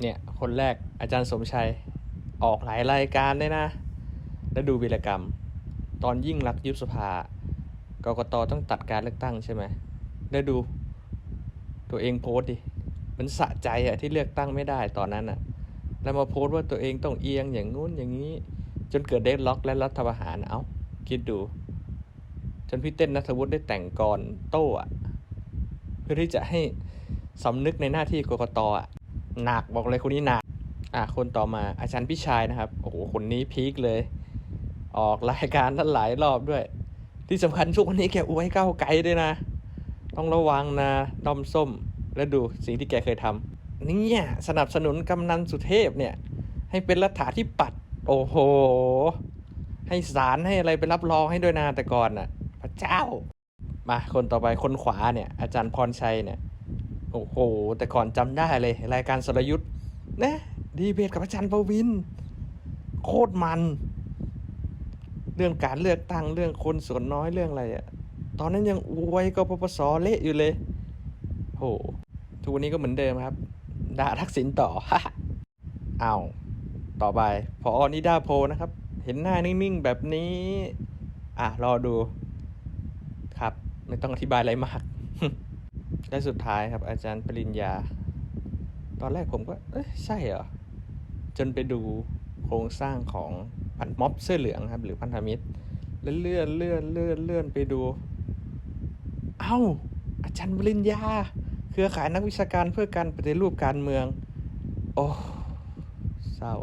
เนี่ย คนแรกอาจารย์สมชัยออกหลายรายการเลยนะ แล้วดูวีรกรรม ตอนยิ่งรักยุบสภากกตต้องตัดการเลือกตั้งใช่ไหมแล้วดูตัวเองโพสต์ดิ มันสะใจอะที่เลือกตั้งไม่ได้ตอนนั้นอะแล้วมาโพสต์ว่าตัวเองต้องเอียงอย่างงู้นอย่างนี้ จนเกิดเดดล็อกและรัฐประหารเอ้าคิดดู จนพี่เต้นนัทวุฒิได้แต่งกรโต้อะเพื่อที่จะให้สำนึกในหน้าที่กกตอะ หนักบอกเลยคนนี้หนักอะคนต่อมาอาจารย์พิชัยนะครับ โอ้โหคนนี้พีคเลย ออกรายการท่านหลายรอบด้วย ที่สำคัญช่วงนี้แกอวยก้าวไกลด้วยนะ ต้องระวังนะดอมส้ม แล้วดูสิ่งที่แกเคยทำเนี่สนับสนุนกำนันสุเทพเนี่ย ให้เป็นรัฐาธิปัตย์โอ้โห ให้ศาลให้อะไรไปรับรองให้ด้วยนะแต่ก่อนน่ะ พระเจ้า มาคนต่อไปคนขวาเนี่ย อาจารย์พรชัยเนี่ย โอ้โห แต่ก่อนจำได้เลย รายการสรยุทธ์นะดีเบตกับอาจารย์ประวิน โคตรมัน เรื่องการเลือกตั้งเรื่องคนส่วนน้อยเรื่องอะไรอะตอนนั้นยังอวยกปปสเละอยู่เลยโหทุกวันนี้ก็เหมือนเดิมครับด่าทักษิณต่อเอาต่อไปพออนิดาโพนะครับ เห็นหน้านิ่งๆแบบนี้ อะ รอดูครับ ไม่ต้องอธิบายอะไรมาก และสุดท้ายครับอาจารย์ปริญญา ตอนแรกผมก็ เอ้ยใช่เหรอ จนไปดูโครงสร้างของพันม็อบเสื้อเหลืองครับ หรือพันธมิตรแล้วเลื่อนเลื่อนเลื่อนเลื่อนไปดู เอ้า อาจารย์ปริญญา เครือข่ายนักวิชาการเพื่อการปฏิรูปการเมือง โอ้เศร้า